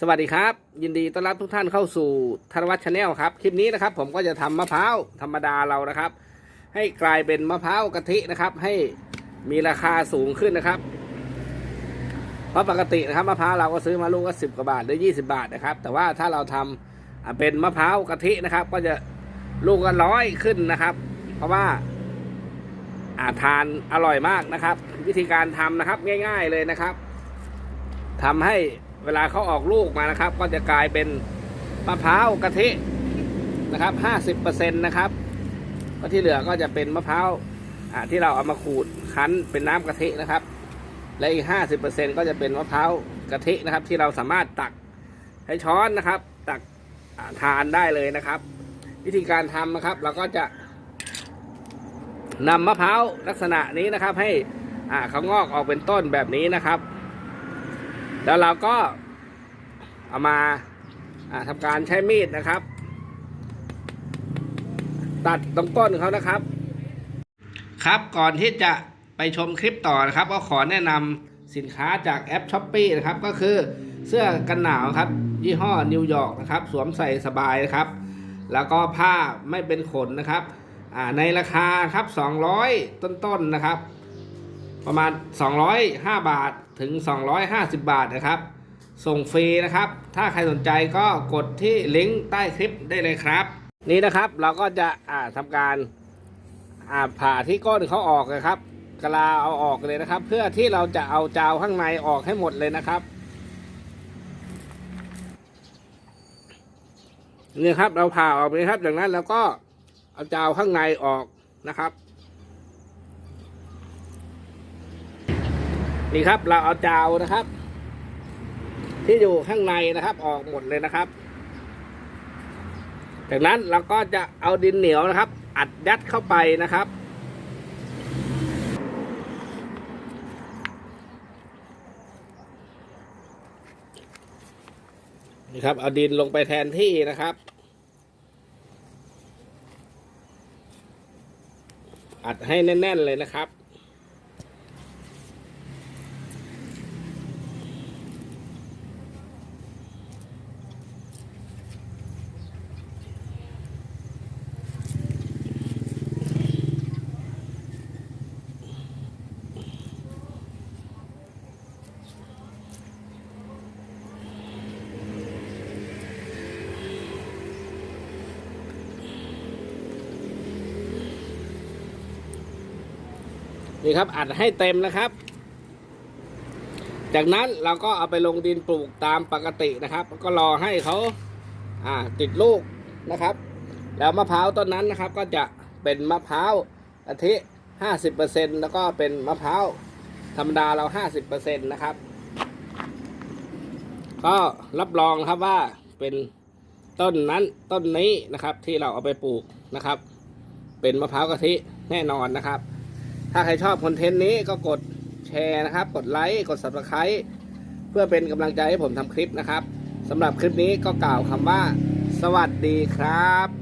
สวัสดีครับ ยินดีต้อนรับทุกท่านเข้าสู่ธนวัฒน์ชาแนลครับ คลิปนี้นะครับ ผมก็จะทำมะพร้าวธรรมดาเรานะครับ ให้กลายเป็นมะพร้าวกะทินะครับ ให้มีราคาสูงขึ้นนะครับเพราะปกตินะครับมะพร้าวเราก็ซื้อมาลูกก็สิบกว่าบาทหรือยี่สิบาทนะครับ แต่ว่าถ้าเราทำอ่าเป็นมะพร้าวกะทินะครับ ก็จะลูกก็ร้อยขึ้นนะครับ เพราะว่าอาทานอร่อยมากนะครับ วิธีการทำนะครับง่าย ๆเลยนะครับทำให้ เวลาเขาออกลูกมานะครับ ก็จะกลายเป็นมะพร้าวกะทินะครับห้าสิบเปอร์เซ็นต์นะครับ ก็ที่เหลือก็จะเป็นมะพร้าวที่เราเอามาขูดคั้นเป็นน้ำกะทินะครับ และอีกห้าสิบเปอร์เซ็นก็จะเป็นมะพร้าวกะทินะครับ ที่เราสามารถตักให้ช้อนนะครับ ตักทานได้เลยนะครับ วิธีการทำนะครับ เราก็จะนำมะพร้าวลักษณะนี้นะครับ ให้เขางอกออกเป็นต้นแบบนี้นะครับ แล้วเราก็เอามาอ่าทำการใช้มีดนะครับ ตัดตรงต้นเขานะครับ ครับก่อนที่จะไปชมคลิปต่อนะครับ ก็ขอแนะนำสินค้าจากแอปช้อปปีนะครับ ก็คือเสื้อกันหนาวครับ ยี่ห้อนิวยอร์กนะครับ สวมใส่สบายนะครับ แล้วก็ผ้าไม่เป็นขนนะครับในราคาครับ 200 ต้นๆนะครับ ประมาณ 205 บาทถึง 250 บาทนะครับ ส่งฟรีนะครับ ถ้าใครสนใจก็กดที่ลิงก์ใต้คลิปได้เลยครับ นี่นะครับเราก็จะอ่าทำการอ่าผ่าที่ก้นเขาออกนะครับกลาเอาออกเลยนะครับ เพื่อที่เราจะเอาจาวข้างในออกให้หมดเลยนะครับนี่ครับเราผ่าออกไปครับจากนั้นเราก็เอาจาวข้างในออกนะครับ นี่ครับ เราเอาจาวนะครับ ที่อยู่ข้างในนะครับ ออกหมดเลยนะครับ จากนั้นเราก็จะเอาดินเหนียวนะครับ อัดยัดเข้าไปนะครับนี่ครับเอาดินลงไปแทนที่นะครับ อัดให้แน่น ๆ เลยนะครับ นี่ครับอัดให้เต็มนะครับ จากนั้นเราก็เอาไปลงดินปลูกตามปกตินะครับ ก็รอให้เขาอ่าติดลูกนะครับ แล้วมะพร้าวต้นนั้นนะครับ ก็จะเป็นมะพร้าวกะทิห้าสิบเปอร์เซ็นแล้วก็เป็นมะพร้าวธรรมดาเราห้าสิบเปอร์เซ็นตนะครับ ก็รับรองครับว่าเป็นต้นนั้นต้นนี้นะครับที่เราเอาไปปลูกนะครับ เป็นมะพร้าวกะทิแน่นอนนะครับ ถ้าใครชอบคอนเทนต์นี้ก็กดแชร์นะครับ กดไลค์ กด subscribe เพื่อเป็นกำลังใจให้ผมทำคลิปนะครับสำหรับคลิปนี้ก็กล่าวคำว่า สวัสดีครับ